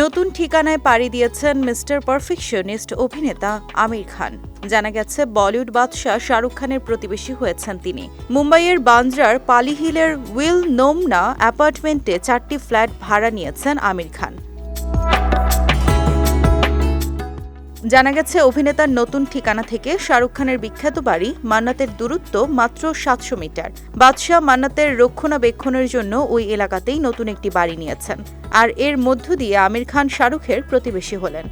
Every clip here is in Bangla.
নতুন ঠিকানায় পাড়ি দিয়েছেন মিস্টার পারফেকশনিস্ট অভিনেতা আমির খান। জানা গেছে, বলিউড বাদশাহ শাহরুখ খানের প্রতিবেশী হয়েছেন তিনি। মুম্বাইয়ের বান্দ্রার পালিহিলের উইল নোমনা অ্যাপার্টমেন্টে চারটি ফ্ল্যাট ভাড়া নিয়েছেন আমির খান। জানা গেছে, অভিনেতার নতুন ঠিকানা থেকে শাহরুখ খানের বিখ্যাত বাড়ি মান্নাতের দূরত্ব মাত্র সাতশো মিটার। বাদশাহ মান্নাতের রক্ষণাবেক্ষণের জন্য ওই এলাকাতেই নতুন একটি বাড়ি নিয়েছেন। আর এর মধ্য দিয়ে আমির খান শাহরুখের প্রতিবেশী হলেন।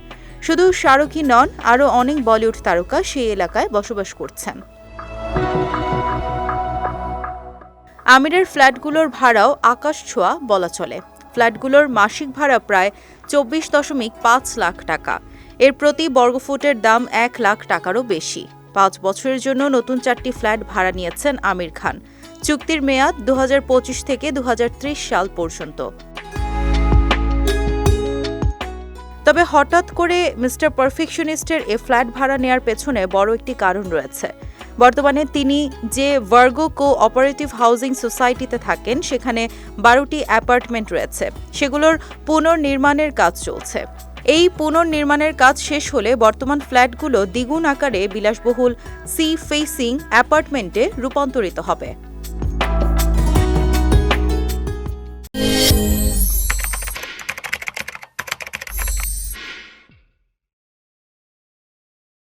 শুধু শাহরুখই নন, আরও অনেক বলিউড তারকা সেই এলাকায় বসবাস করছেন। আমিরের ফ্ল্যাটগুলোর ভাড়াও আকাশ ছোঁয়া বলা চলে। ফ্ল্যাটগুলোর মাসিক ভাড়া প্রায় চব্বিশ দশমিক পাঁচ লাখ টাকা। এর প্রতি বর্গফুটের দাম এক লাখ টাকারও বেশি। পাঁচ বছরের জন্য নতুন চারটি ফ্ল্যাট ভাড়া নিয়েছেন আমির খান। চুক্তির মেয়াদ দু হাজার পঁচিশ থেকে দু হাজার ত্রিশ সাল পর্যন্ত। তবে হঠাৎ করে মিস্টার পারফেকশনিস্টের এ ফ্ল্যাট ভাড়া নেয়ার পেছনে বড় একটি কারণ রয়েছে। বর্তমানে তিনি যে ভার্গো কো অপারেটিভ হাউজিং সোসাইটিতে থাকেন, সেখানে বারোটি অ্যাপার্টমেন্ট রয়েছে। সেগুলোর পুনর্নির্মাণের কাজ চলছে। এই পুনর্নির্মাণের কাজ শেষ হলে বর্তমান ফ্ল্যাটগুলো দ্বিগুণ আকারে বিলাসবহুল সি ফেসিং অ্যাপার্টমেন্টে রূপান্তরিত হবে।